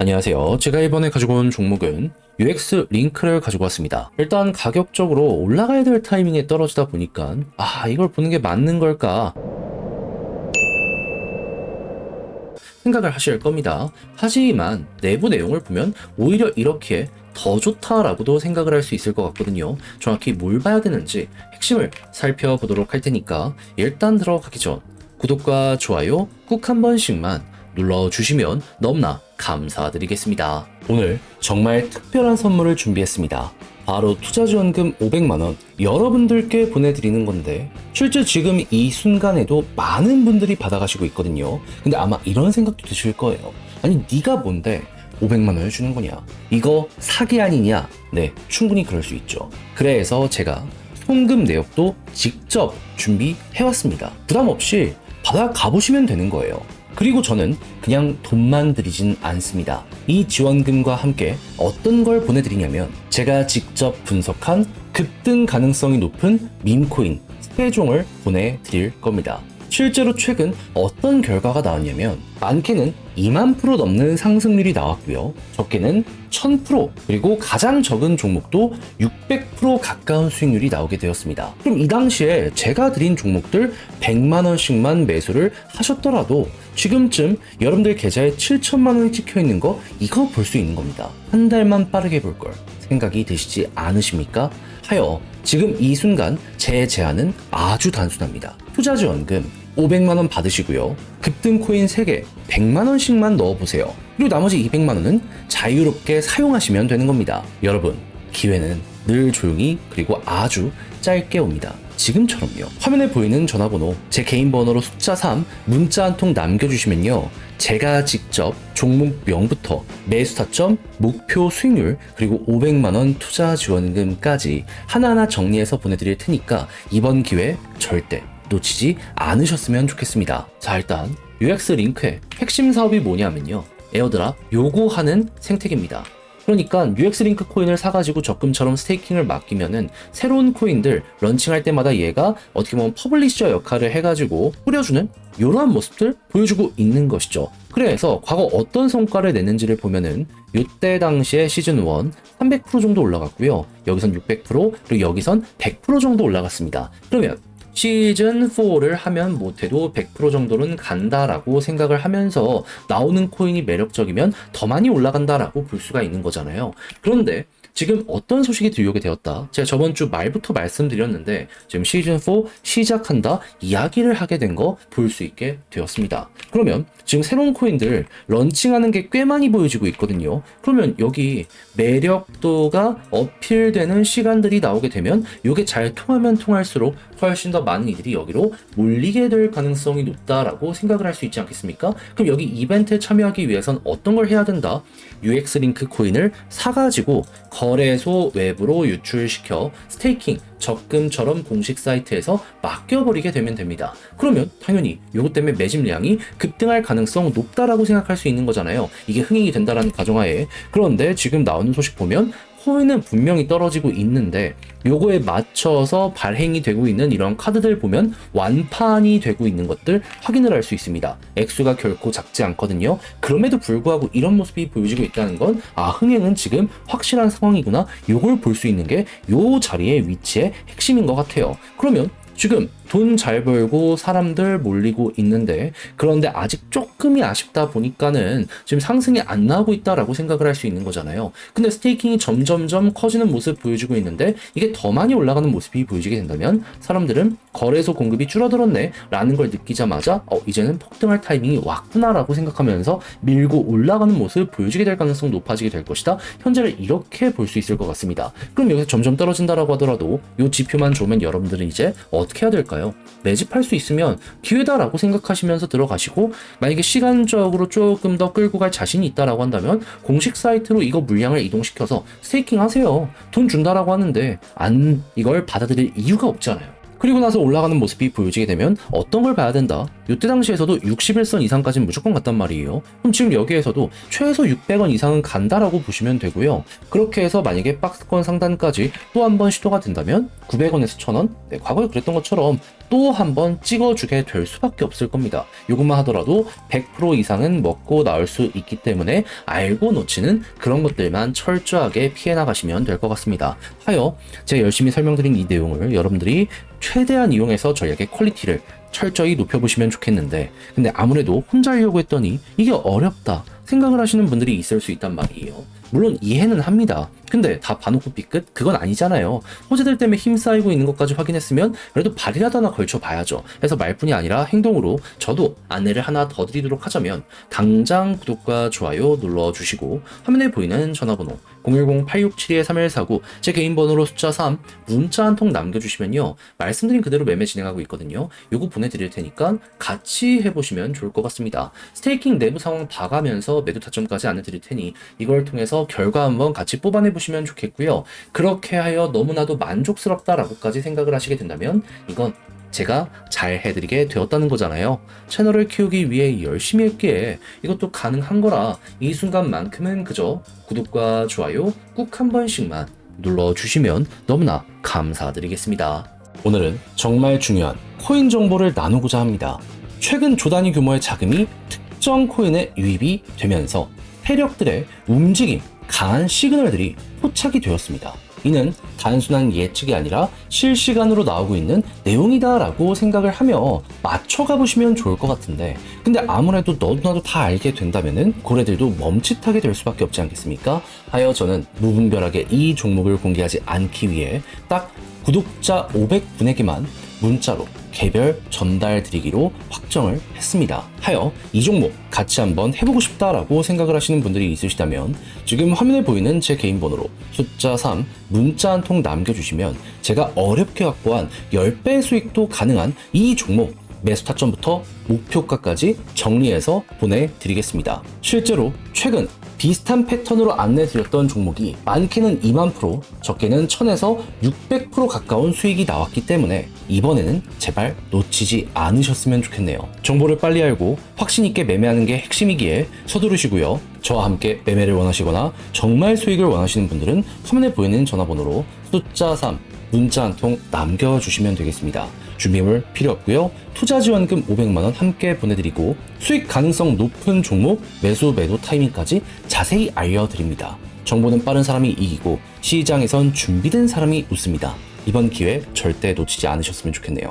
안녕하세요. 제가 이번에 가지고 온 종목은 UX 링크를 가지고 왔습니다. 일단 가격적으로 올라가야 될 타이밍에 떨어지다 보니까 아 이걸 보는 게 맞는 걸까 생각을 하실 겁니다. 하지만 내부 내용을 보면 오히려 이렇게 더 좋다라고도 생각을 할 수 있을 것 같거든요. 정확히 뭘 봐야 되는지 핵심을 살펴보도록 할 테니까 일단 들어가기 전 구독과 좋아요 꾹 한 번씩만 눌러주시면 너무나 감사드리겠습니다. 오늘 정말 특별한 선물을 준비했습니다. 바로 투자지원금 500만원 여러분들께 보내드리는 건데 실제 지금 이 순간에도 많은 분들이 받아가시고 있거든요. 근데 아마 이런 생각도 드실 거예요. 아니 네가 뭔데 500만 원을 주는 거냐? 이거 사기 아니냐? 네, 충분히 그럴 수 있죠. 그래서 제가 송금 내역도 직접 준비해왔습니다. 부담 없이 받아 가보시면 되는 거예요. 그리고 저는 그냥 돈만 드리진 않습니다. 이 지원금과 함께 어떤 걸 보내드리냐면 제가 직접 분석한 급등 가능성이 높은 밈코인 스페종을 보내드릴 겁니다. 실제로 최근 어떤 결과가 나왔냐면 많게는 2만 프로 넘는 상승률이 나왔고요. 적게는 1000% 그리고 가장 적은 종목도 600% 가까운 수익률이 나오게 되었습니다. 그럼 이 당시에 제가 드린 종목들 100만 원씩만 매수를 하셨더라도 지금쯤 여러분들 계좌에 7천만 원이 찍혀 있는 거 이거 볼 수 있는 겁니다. 한 달만 빠르게 볼 걸 생각이 드시지 않으십니까? 하여 지금 이 순간 제 제안은 아주 단순합니다. 투자 지원금 500만 원 받으시고요. 급등 코인 3개 100만 원씩만 넣어 보세요. 그리고 나머지 200만 원은 자유롭게 사용하시면 되는 겁니다. 여러분, 기회는 늘 조용히 그리고 아주 짧게 옵니다. 지금처럼요. 화면에 보이는 전화번호, 제 개인 번호로 숫자 3, 문자 한 통 남겨주시면요. 제가 직접 종목명부터 매수 타점, 목표 수익률, 그리고 500만원 투자 지원금까지 하나하나 정리해서 보내드릴 테니까 이번 기회 절대 놓치지 않으셨으면 좋겠습니다. 자, 일단 UX 링크의 핵심 사업이 뭐냐면요. 에어드랍 요거 하는 생태계입니다. 그러니까 UX 링크 코인을 사가지고 적금처럼 스테이킹을 맡기면은 새로운 코인들 런칭할 때마다 얘가 어떻게 보면 퍼블리셔 역할을 해가지고 뿌려주는 이러한 모습들 보여주고 있는 것이죠. 그래서 과거 어떤 성과를 냈는지를 보면은 이때 당시에 시즌 1 300% 정도 올라갔고요. 여기선 600% 그리고 여기선 100% 정도 올라갔습니다. 그러면 시즌 4를 하면 못해도 100% 정도는 간다라고 생각을 하면서 나오는 코인이 매력적이면 더 많이 올라간다라고 볼 수가 있는 거잖아요. 그런데 지금 어떤 소식이 들려오게 되었다? 제가 저번 주 말부터 말씀드렸는데 지금 시즌 4 시작한다 이야기를 하게 된 거 볼 수 있게 되었습니다. 그러면 지금 새로운 코인들 런칭하는 게 꽤 많이 보여지고 있거든요. 그러면 여기 매력도가 어필되는 시간들이 나오게 되면 이게 잘 통하면 통할수록 훨씬 더 많은 이들이 여기로 몰리게 될 가능성이 높다라고 생각을 할 수 있지 않겠습니까? 그럼 여기 이벤트에 참여하기 위해선 어떤 걸 해야 된다? UX 링크 코인을 사가지고 거 래소 외부로 유출시켜 스테이킹, 적금처럼 공식 사이트에서 맡겨버리게 되면 됩니다. 그러면 당연히 이것 때문에 매집량이 급등할 가능성 높다라고 생각할 수 있는 거잖아요. 이게 흥행이 된다라는 가정하에. 그런데 지금 나오는 소식 보면 코인은 분명히 떨어지고 있는데 요거에 맞춰서 발행이 되고 있는 이런 카드들 보면 완판이 되고 있는 것들 확인을 할 수 있습니다. 액수가 결코 작지 않거든요. 그럼에도 불구하고 이런 모습이 보여지고 있다는 건 아, 흥행은 지금 확실한 상황이구나. 요걸 볼 수 있는 게 요 자리의 위치의 핵심인 것 같아요. 그러면 지금 돈 잘 벌고 사람들 몰리고 있는데 그런데 아직 조금이 아쉽다 보니까는 지금 상승이 안 나오고 있다라고 생각을 할 수 있는 거잖아요. 근데 스테이킹이 점점점 커지는 모습 보여주고 있는데 이게 더 많이 올라가는 모습이 보여지게 된다면 사람들은 거래소 공급이 줄어들었네 라는 걸 느끼자마자 어 이제는 폭등할 타이밍이 왔구나라고 생각하면서 밀고 올라가는 모습 보여지게 될 가능성 높아지게 될 것이다. 현재를 이렇게 볼 수 있을 것 같습니다. 그럼 여기서 점점 떨어진다라고 하더라도 이 지표만 좋으면 여러분들은 이제 어떻게 해야 될까요? 매집할 수 있으면 기회다라고 생각하시면서 들어가시고 만약에 시간적으로 조금 더 끌고 갈 자신이 있다라고 한다면 공식 사이트로 이거 물량을 이동시켜서 스테이킹 하세요. 돈 준다라고 하는데 안 이걸 받아들일 이유가 없잖아요. 그리고 나서 올라가는 모습이 보여지게 되면 어떤 걸 봐야 된다? 이때 당시에서도 61선 이상까지는 무조건 갔단 말이에요. 그럼 지금 여기에서도 최소 600원 이상은 간다라고 보시면 되고요. 그렇게 해서 만약에 박스권 상단까지 또 한 번 시도가 된다면 900원에서 1000원? 네, 과거에 그랬던 것처럼 또 한 번 찍어주게 될 수밖에 없을 겁니다. 이것만 하더라도 100% 이상은 먹고 나올 수 있기 때문에 알고 놓치는 그런 것들만 철저하게 피해 나가시면 될 것 같습니다. 하여 제가 열심히 설명드린 이 내용을 여러분들이 최대한 이용해서 저희에게 퀄리티를 철저히 높여보시면 좋겠는데 근데 아무래도 혼자 하려고 했더니 이게 어렵다 생각을 하시는 분들이 있을 수 있단 말이에요. 물론 이해는 합니다. 근데 다 봐놓고 삐끗? 그건 아니잖아요. 호재들 때문에 힘 쌓이고 있는 것까지 확인했으면 그래도 발이라도 하나 걸쳐봐야죠. 해서 말뿐이 아니라 행동으로 저도 안내를 하나 더 드리도록 하자면 당장 구독과 좋아요 눌러주시고 화면에 보이는 전화번호 010-867-3149 제 개인 번호로 숫자 3 문자 한 통 남겨주시면요. 말씀드린 그대로 매매 진행하고 있거든요. 요거 보내드릴 테니까 같이 해보시면 좋을 것 같습니다. 스테이킹 내부 상황 봐가면서 매도 타점까지 안내드릴 테니 이걸 통해 서 결과 한번 같이 뽑아내 보시면 좋겠고요. 그렇게 하여 너무나도 만족스럽다라고까지 생각을 하시게 된다면 이건 제가 잘 해드리게 되었다는 거잖아요. 채널을 키우기 위해 열심히 했기에 이것도 가능한 거라 이 순간만큼은 그저 구독과 좋아요 꾹 한 번씩만 눌러주시면 너무나 감사드리겠습니다. 오늘은 정말 중요한 코인 정보를 나누고자 합니다. 최근 조단위 규모의 자금이 특정 코인에 유입이 되면서 세력들의 움직임, 강한 시그널들이 포착이 되었습니다. 이는 단순한 예측이 아니라 실시간으로 나오고 있는 내용이다라고 생각을 하며 맞춰가 보시면 좋을 것 같은데 근데 아무래도 너도 나도 다 알게 된다면은 고래들도 멈칫하게 될 수밖에 없지 않겠습니까? 하여 저는 무분별하게 이 종목을 공개하지 않기 위해 딱 구독자 500분에게만 문자로 개별 전달 드리기로 확정을 했습니다. 하여 이 종목 같이 한번 해보고 싶다라고 생각을 하시는 분들이 있으시다면 지금 화면에 보이는 제 개인 번호로 숫자 3 문자 한 통 남겨주시면 제가 어렵게 확보한 10배 수익도 가능한 이 종목 매수 타점부터 목표가까지 정리해서 보내드리겠습니다. 실제로 최근 비슷한 패턴으로 안내드렸던 종목이 많게는 2만 프로, 적게는 1000에서 600% 가까운 수익이 나왔기 때문에 이번에는 제발 놓치지 않으셨으면 좋겠네요. 정보를 빨리 알고 확신 있게 매매하는 게 핵심이기에 서두르시고요. 저와 함께 매매를 원하시거나 정말 수익을 원하시는 분들은 화면에 보이는 전화번호로 숫자 3 문자 한 통 남겨주시면 되겠습니다. 준비물 필요 없고요. 투자 지원금 500만 원 함께 보내드리고 수익 가능성 높은 종목 매수 매도 타이밍까지 자세히 알려드립니다. 정보는 빠른 사람이 이기고 시장에선 준비된 사람이 웃습니다. 이번 기회 절대 놓치지 않으셨으면 좋겠네요.